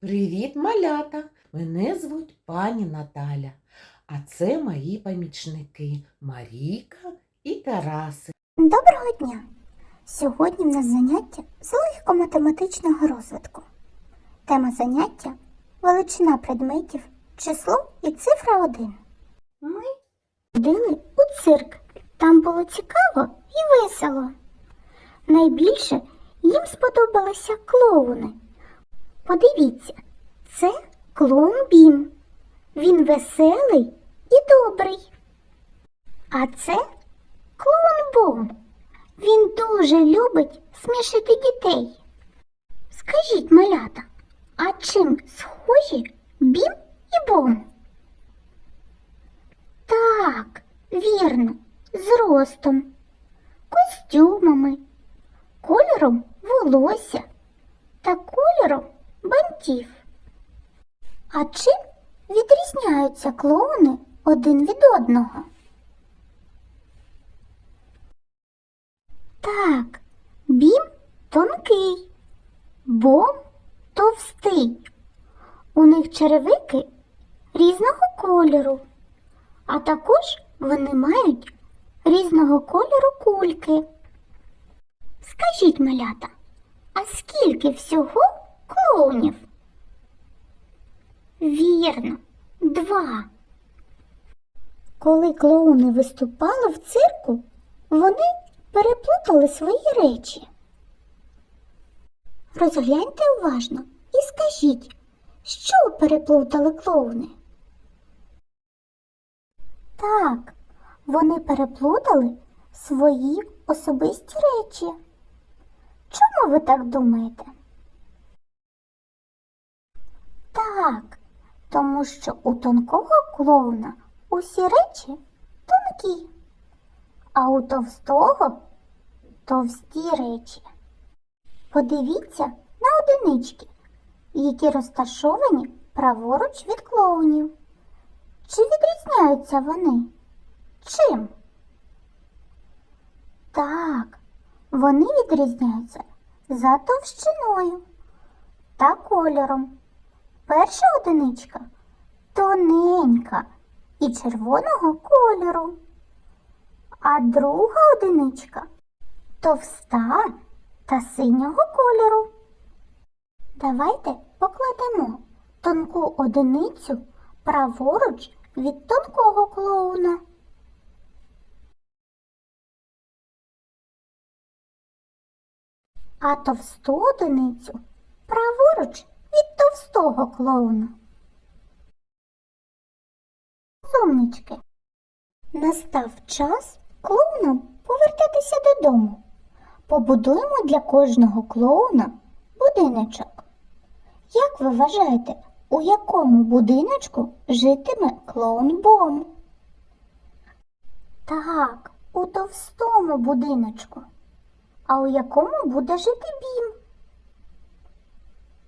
Привіт, малята! Мене звуть пані Наталя, а це мої помічники Марійка і Тарасик. Доброго дня! Сьогодні в нас заняття з легкоматематичного розвитку. Тема заняття величина предметів, число і цифра 1. Ми ходили у цирк. Там було цікаво і весело. Найбільше їм сподобалися клоуни. Подивіться, це клоун Бім. Він веселий і добрий. А це клоун Бом. Він дуже любить смішити дітей. Скажіть, малята, а чим схожі Бім і Бом? Так, вірно, зростом, костюмами, кольором волосся та кольором бантів. А чим відрізняються клоуни один від одного? Так, бім тонкий, бом товстий. У них черевики різного кольору, а також вони мають різного кольору кульки. Скажіть, малята, а скільки всього клоунів? Вірно, два. Коли клоуни виступали в цирку, вони переплутали свої речі. Розгляньте уважно і скажіть, що переплутали клоуни? Так, вони переплутали свої особисті речі. Чому ви так думаєте? Так, тому що у тонкого клоуна усі речі тонкі а у товстого товсті речі. Подивіться на одинички, які розташовані праворуч від клоунів. Чи відрізняються вони? Чим? Так, вони відрізняються за товщиною та кольором. Перша одиничка тоненька і червоного кольору а друга одиничка товста та синього кольору. Давайте покладемо тонку одиницю праворуч від тонкого клоуна. А товсту одиницю праворуч товстого клоуна. Сумнички. Настав час клоунам повертатися додому. Побудуємо для кожного клоуна будиночок. Як ви вважаєте, у якому будиночку житиме клоун Бом? Так, у товстому будиночку. А у якому буде жити Бім?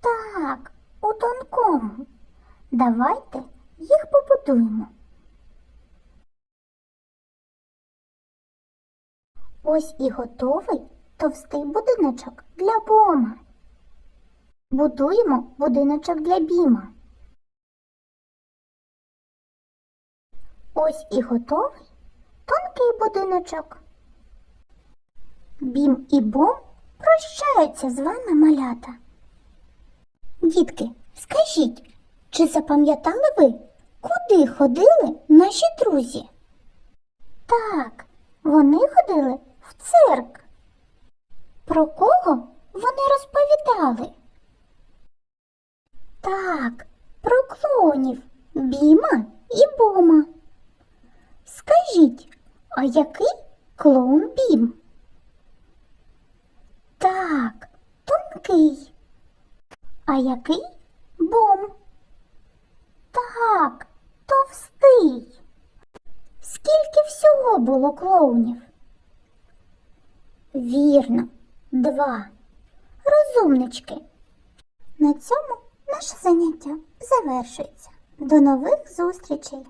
Так, у. Давайте їх побудуємо. Ось і готовий товстий будиночок для бома. Будуємо будиночок для біма. Ось і готовий тонкий будиночок. Бім і бом прощаються з вами малята. Дітки, скажіть, чи запам'ятали ви, куди ходили наші друзі? Так, вони ходили в цирк. Про кого вони розповідали? Так, про клоунів Біма і Бома. Скажіть, а який клоун Бім? Так, тонкий. А який бом? Так, товстий. Скільки всього було клоунів? Вірно, два. Розумнички. На цьому наше заняття завершується. До нових зустрічей!